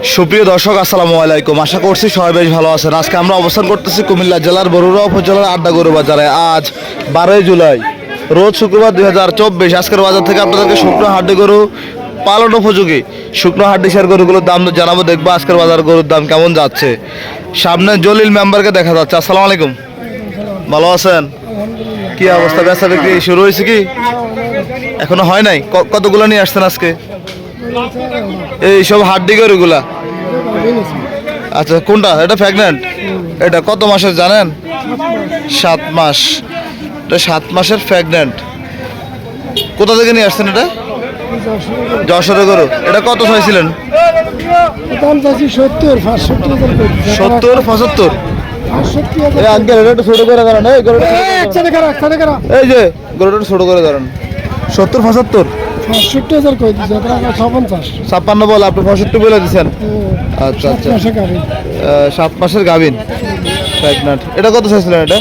সুপ্রিয় দর্শক, আসসালামু আলাইকুম। আশা করছি সবাই বেশ ভালো আছেন। আজকে আমরা অবস্থান করতেছি কুমিল্লা জেলার বরুড়া উপজেলার আড্ডা গরু বাজারে। আজ বারোই জুলাই, রোজ শুক্রবার দুই হাজার চব্বিশ। আজকের বাজার থেকে আপনাদেরকে শুকনো হাড্ডি গরু পালন উপযোগী। শুকনো হাড্ডি সার গরুগুলোর দাম জানাব, দেখব আজকের বাজার গরুর দাম কেমন যাচ্ছে। সামনে জলিল মেম্বারকে দেখা যাচ্ছে। আসসালামু আলাইকুম। ভালো আছেন? কি অবস্থা? বেচা বিক্রি শুরু হয়েছে কি? এখনও হয় নাই? কতগুলো নিয়ে আসছেন আজকে? এই সব হাড্ডি গরুগুলা? আচ্ছা কোনটা? এটা প্রেগনেন্ট এটা কত মাসের জানেন? সাত মাস। এটা সাত মাসের প্রেগনেন্ট কোথা থেকে নিয়ে আসছেন এটা? যশোরে গরু। এটা কত চাইছিলেন সত্তর পঁচাত্তর? এই যে গরুটা ছোট করে দাঁড়ান সত্তর পঁচাত্তর? পাঁচষট্টি হাজার করে দিচ্ছে পঞ্চাশ ছাপ্পান্ন বল আপনি পঁয়ষট্টি বলে দিচ্ছেন আচ্ছা আচ্ছা। সাত মাসের গাভিন এটা কত চাইছিলেন এটা?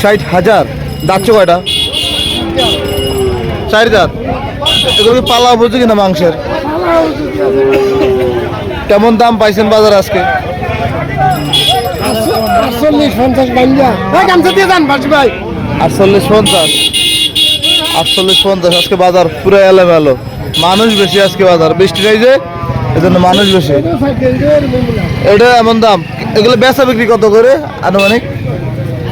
ষাট হাজার। দাচ্ছে কয়টা? চার দাঁত এগুলো কি পালা উপযোগী না মাংসের? কেমন দাম পাইছেন বাজার আজকে? আটচল্লিশ পঞ্চাশ আটচল্লিশ পঞ্চাশ। আটচল্লিশ পঞ্চাশ আজকে বাজার পুরো এলোমেলো। মানুষ বেশি আজকে বাজার। বৃষ্টি নেই যে এজন্য মানুষ বেশি। এটা এমন দাম। এগুলো বেচা বিক্রি কত করে আনুমানিক?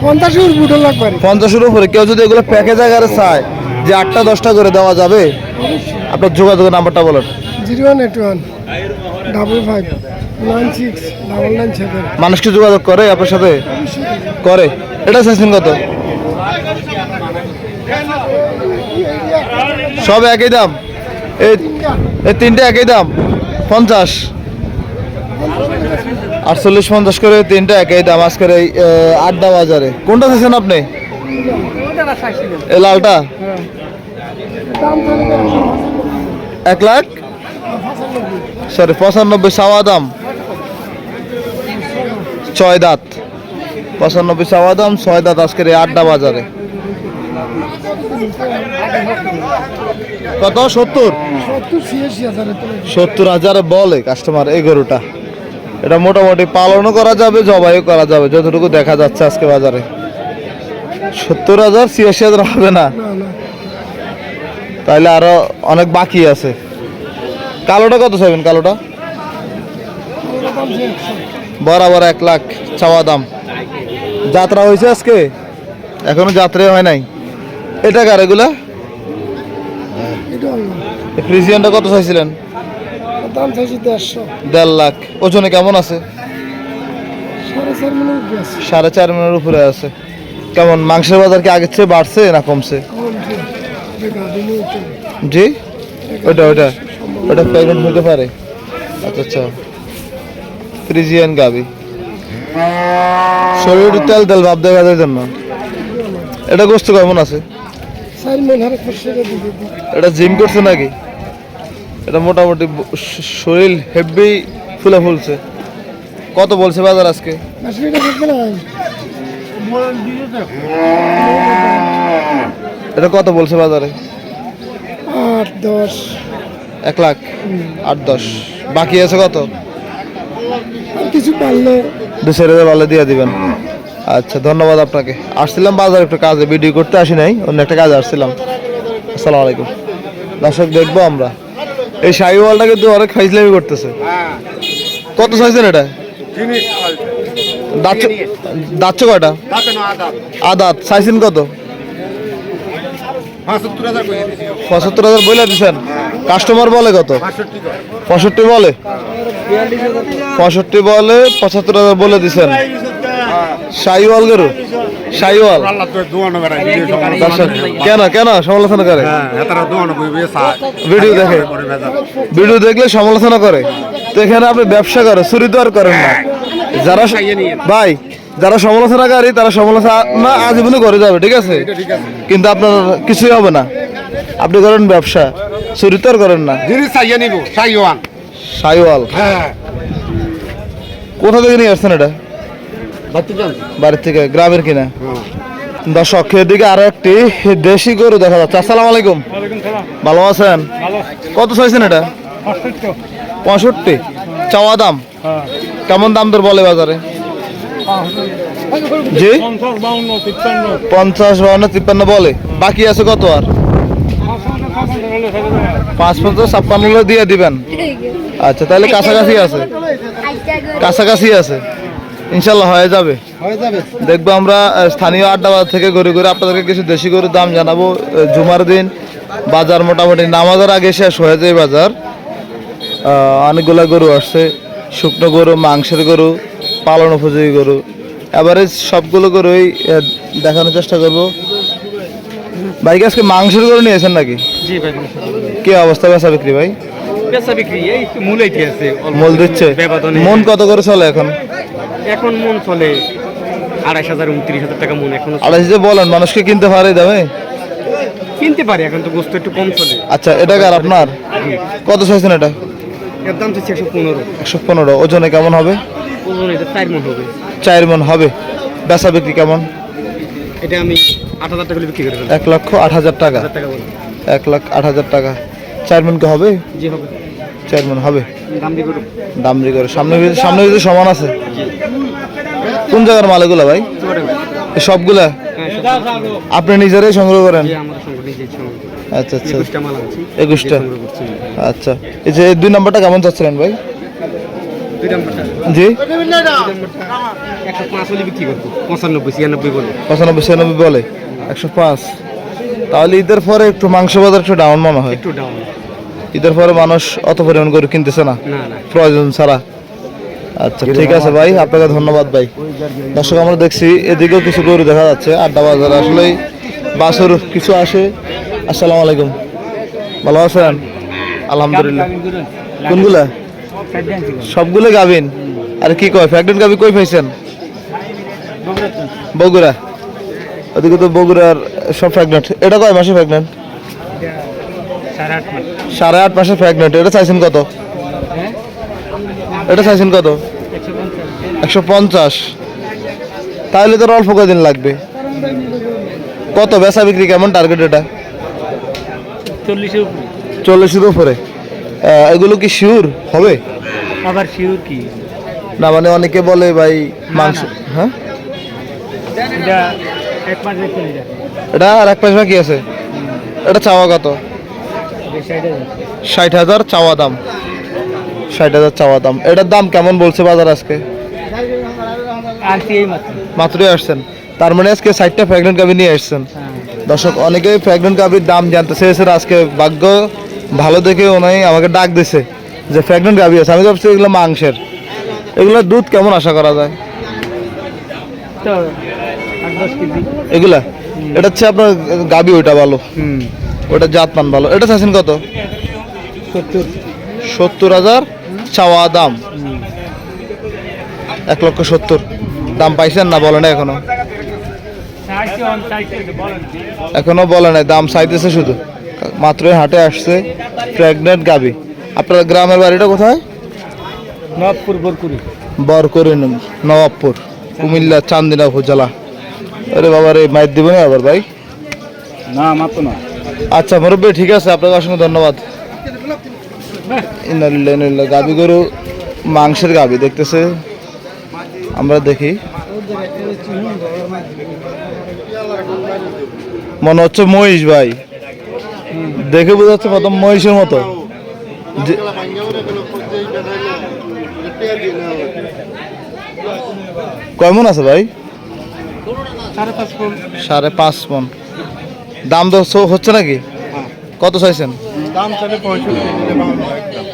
পঞ্চাশের লাগবে। পঞ্চাশের উপরে। কেউ যদি এগুলো প্যাকেজ আকারে চায় যে আটটা দশটা করে দেওয়া যাবে আপনার যোগাযোগের নাম্বারটা বলেন। Zero one eight one double five nine six double nine seven. মানুষকে যোগাযোগ করে আপনার সাথে? করে। এটা চাইছেন কত? সব একই দাম। এই তিনটে একই দাম, পঞ্চাশ। আটচল্লিশ, পঞ্চাশ করে তিনটা একই দাম আজকের এই আড্ডা বাজারে। কোনটা চাইছেন আপনি? এই লালটা? এক লাখ? সরি, পঁচানব্বই, সাওয়া দাম। ছয় দাঁত। পঁচানব্বই, সাওয়া দাম, ছয় দাঁত আজকের এই আড্ডা বাজারে। কত? সত্তর? সত্তর হাজার বলে কাস্টমার এই গরুটা। এটা মোটামুটি পালনও করা যাবে জবাইও করা যাবে যতটুকু দেখা যাচ্ছে আজকে বাজারে। সত্তর হাজার ছিয়াশি হাজার হবে না? তাইলে আরও অনেক বাকি আছে। কালোটা কত চাইবেন কালোটা? বরাবর এক লাখ চাওয়া দাম। যাত্রা হয়েছে আজকে? এখনও যাত্রাই হয় নাই। এটা কার এগুলা? এটা ফ্রিজিয়ানটা কত চাইছিলেন? দাম চাইছি দেড়শো। দেড় লাখ। ওজনে কেমন আছে? সাড়ে চার মিনিটের উপরে আছে। কেমন মাংসের বাজার কি আগের চেয়ে বাড়ছে না কমছে? জি। ওটা ওটা ওটা প্রেগনেন্ট হতে পারে। আচ্ছা আচ্ছা। ফ্রিজিয়ান গাবি। শরীর তেল তেল ভাব দেখা যায় জন্য। এটা গোস্ত কেমন আছে? এটা জিম করছে নাকি? এটা মোটামুটি শরীর হেভি ফুলে ফুলছে। কত বলছে বাজার আজকে? এটা কত বলছে বাজারে? আট দশ। এক লাখ? আট দশ। বাকি আছে কত? কিছু পারলে দু চার হাজার ভালো দিয়ে দিবেন। আচ্ছা ধন্যবাদ আপনাকে। আসছিলাম বাজার একটু কাজে, ভিডিও করতে আসি নাই, অন্য একটা কাজে আসছিলাম। আসসালামু আলাইকুম। দর্শক, দেখব আমরা। এই শাহিওয়ালটা কিন্তু অনেক খাইজলামি করতেছে। কত চাইছেন এটা? দাঁত দাঁতছে কয়টা? আদাত। চাইছেন কত? পঁচাত্তর হাজার বলে দিচ্ছেন কাস্টমার বলে কত? পঁয়ষট্টি বলে। পঁয়ষট্টি বলে পঁচাত্তর হাজার বলে দিচ্ছেন শাহিওয়াল গরু? দর্শক কেন কেন? সমালোচনা করে? ভিডিও দেখে। ভিডিও দেখলে সমালোচনা করে। তো এখানে আপনি ব্যবসা করে চুরি তো করেন না। যারা ভাই যারা সমালোচনাকারী তারা সমালোচনা আজীবনে করে যাবে ঠিক আছে? কিন্তু আপনার কিছুই হবে না। আপনি করেন ব্যবসা চুরি তো করেন না। হ্যাঁ কোথা থেকে নিয়ে আসছেন এটা? বাড়ির থেকে গ্রামের কিনা। দর্শক এদিকে আরও একটি দেশি গরু দেখা যাচ্ছে। আসসালামু আলাইকুম। ভালো আছেন? কত চাইছেন এটা? পঁয়ষট্টি। চাওয়া দাম? কেমন দাম তোর বলে বাজারে? জি? পঞ্চাশ বাউন্ন তিপ্পান্ন। বলে। বাকি আছে কত আর? পাঁচ পঞ্চাশ ছাপ্পান্ন দিয়ে দিবেন। আচ্ছা তাহলে কাছাকাছি আছে। কাছাকাছি আছে। ইনশাল্লাহ হয়ে যাবে। হয়ে যাবে। দেখব আমরা স্থানীয় আড্ডাবাদ থেকে ঘুরে ঘুরে আপনাদেরকে কিছু দেশি গরুর দাম জানাব। জুমার দিন বাজার মোটামুটি নামাজের আগে শেষ হয়ে যায় বাজার। অনেকগুলা গরু আসছে শুকনো গরু মাংসের গরু পালন উপযোগী গরু। এবারে সবগুলো গরুই দেখানোর চেষ্টা করব। ভাই আজকে মাংসের গরু নিয়েছেন নাকি? জি ভাই কি অবস্থা বেচা বিক্রি ভাই? বিক্রি এই মূল দিচ্ছে। মন কত করে চলে এখন? এখন মন চলে আড়াইশ হাজার উনত্রিশ হাজার টাকা মন এখন আড়াইশ যে বলেন মানুষকে কিনতে পারে দামে? কিনতে পারি এখন তো গোস্ত একটু কম চলে। আচ্ছা এটা কার আপনার? কত চাইছেন এটা? এর দাম হচ্ছে একশো পনেরো। একশো পনেরো। ওজনে কেমন হবে? ওজন এটা চার মন হবে। চার মন হবে। বেচা বিক্রি কেমন? এটা আমি আট হাজার টাকা বিক্রি করে এক লক্ষ আট হাজার টাকা। হাজার এক লাখ আট হাজার টাকা। চার মন কি হবে? জি হবে। চার মন হবে দাম দামরি করে সামনে সামনে ভিতরে সমান আছে। কোন জায়গার মাল এগুলা ভাই? সবগুলা? হ্যাঁ আপনি নিজেরাই সংগ্রহ করেন? আচ্ছা আচ্ছা। একুশটা আচ্ছা। এই যে দুই নাম্বারটা কেমন চাচ্ছিলেন ভাই? জি? পঁচানব্বই ছিয়ানব্বই বলে। পঁচানব্বই ছিয়ানব্বই বলে। একশো পাঁচ। তাহলে ঈদের পরে একটু মাংস বাজার একটু ডাউন মনে হয়। একটু ডাউন ঈদের পরে মানুষ অত পরিমাণ গরু কিনতেছে না। প্রয়োজন ছাড়া। আচ্ছা ঠিক আছে ভাই আপনাকে ধন্যবাদ ভাই। দর্শক আমরা দেখছি এদিকেও কিছু গরু দেখা যাচ্ছে আড্ডা বাজার। আসলে বাসুর কিছু আসে। আসসালামু আলাইকুম। ভালো আছেন? আলহামদুলিল্লাহ। কোনগুলা? সবগুলো গাবিন আর কি কয় ফ্যাকডেন্ট গাবি কই পাইছেন? বগুড়া। ওদিকে তো বগুড়ার সব প্রেগনেন্ট এটা কয় মাসে প্রেগনেন্ট সাড়ে আট মাস। সাড়ে প্রেগনেন্ট এটা চাইছেন কত? এটা চাইছেন কত? একশো পঞ্চাশ। তাহলে তোর অল্প কদিন লাগবে? কত বেচা বিক্রি কেমন টার্গেট এটা? চল্লিশের উপরে। এগুলো কি শিওর হবে? আবার শিওর কি? না মানে অনেকে বলে ভাই মাংস হ্যাঁ? এটা আর এক মাস বাকি আছে। এটা চাওয়া কত? ষাট হাজার চাওয়া দাম। ষাট হাজার চাওয়া দাম। এটার দাম কেমন বলছে বাজার আজকে? মাত্রই আসছেন। তার মানে আজকে ষাটটা প্রেগনেন্ট গাভি নিয়ে আসছেন। দর্শক অনেকেই প্রেগনেন্ট গাভির দাম জানতে চেয়েছেন আজকে ভাগ্য ভালো দেখে উনি আমাকে ডাক দিছে যে প্রেগনেন্ট গাভি আছে। আমি ভাবছি এগুলো মাংসের। এগুলোর দুধ কেমন আশা করা যায়? এগুলা? এটা হচ্ছে আপনার গাভি ওইটা ভালো। হুম। ওটা জাত পান ভালো। এটা চাচ্ছেন কত? সত্তর হাজার চাওয়া দাম। এক লক্ষ সত্তর। দাম পাইছেন না বলে না এখনও? এখনও বলে নাই দাম চাইতেছে শুধু। মাত্রই হাটে আসছে প্রেগনেন্ট গাবি। আপনার গ্রামের বাড়িটা কোথায়? নবপুর বরকুড়ি। বরকরিন নবাবপুর কুমিল্লা চান্দিনা উপজেলা। আরে বাবা রে দিব না আবার ভাই? না মাত্র না। আচ্ছা মুরব্বী ঠিক আছে আপনাকে অসংখ্য ধন্যবাদ। গাবি গরু মাংসের গাবি দেখতেছে? আমরা দেখি। মনে হচ্ছে মহিষ ভাই। দেখে বোঝা যাচ্ছে প্রথম মহিষের মতো। কেমন আছে ভাই? সাড়ে পাঁচ ফুল সাড়ে পাঁচ মন। দাম তো স- হচ্ছে নাকি? কত চাইছেন? দাম চলে পঁয়ষট্টি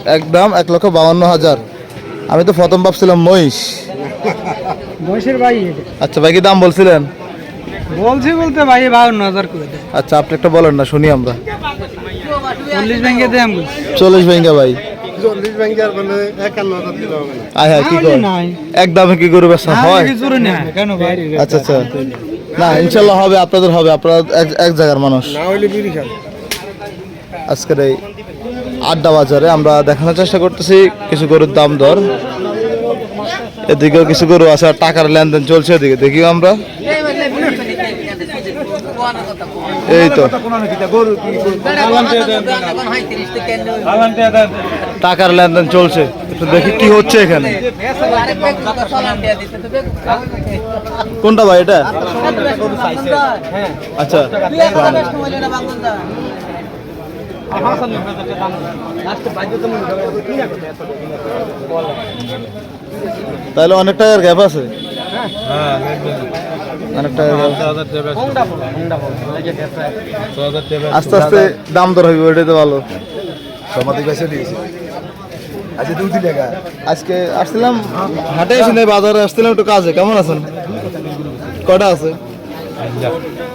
একদম এক লক্ষ বাউন্ন হাজার। আমি তো প্রথম ভাবছিলাম মহিষ। বয়সের ভাই আচ্ছা ভাই কি দাম বলছিলেন? বলছি বলতে ভাই বাউন্ন হাজার করে দেয়। আচ্ছা আপনি একটা বলেন না শুনি আমরা। চল্লিশ ব্যাংকে দেয় চল্লিশ ভেঙ্গা ভাই। হ্যাঁ কি কর? এক দামে কি গরু বেচা হয়? জোরে নেই। কেন ভাই? আচ্ছা আচ্ছা। না ইনশাল্লাহ হবে আপনাদের হবে আপনারা এক- জায়গার মানুষ। না হইলে বিড়ি খান। আজকের এই আড্ডা বাজারে আমরা দেখানোর চেষ্টা করতেছি কিছু গরুর দাম দর। এদিকেও কিছু গরু আছে আর টাকার লেনদেন চলছে এদিকে দেখি আমরা। এই তো। টাকার লেনদেন চলছে। দেখি কি হচ্ছে এখানে। কোনটা ভাই এটা? আচ্ছা। তাহলে অনেক টাকার গ্যাপ আছে? অনেক টাকার gap। আস্তে আস্তে দাম দর হইবে ওইটাই তো ভালো। সমাধি বেছে দিয়েছি। আচ্ছা দুই দিন আজকে আসছিলাম হাটে এসে নেই বাজারে আসছিলাম একটু কাজে। কেমন আছেন? কটা আছে?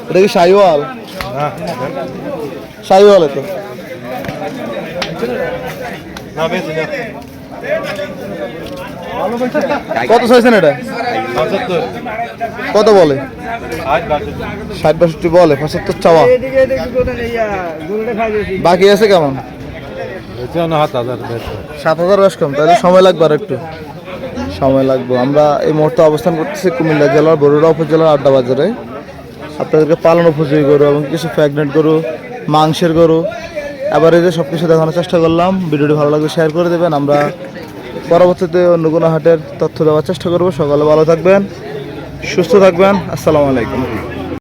এটা কি শাহিওয়াল শাহিওয়াল তো কত চাইছেন এটা? কত বলে? ষাট বাষট্টি। বলে পঁচাত্তর চাওয়া। বাকি আছে কেমন? সাত হাজার বেশ কম তাহলে সময় লাগবে আর একটু। সময় লাগবে। আমরা এই মুহূর্তে অবস্থান করতেছি কুমিল্লা জেলার বরুড়া উপজেলার আড্ডা বাজারে। আপনাদেরকে পালন উপযোগী গরু এবং কিছু প্রেগনেন্ট গরু মাংসের গরু। এবার এই যে সব কিছু দেখানোর চেষ্টা করলাম। ভিডিওটি ভালো লাগলে শেয়ার করে দেবেন। আমরা পরবর্তীতে অন্য কোনো হাটের তথ্য দেওয়ার চেষ্টা করব। সকালে ভালো থাকবেন, সুস্থ থাকবেন। আসসালামু আলাইকুম।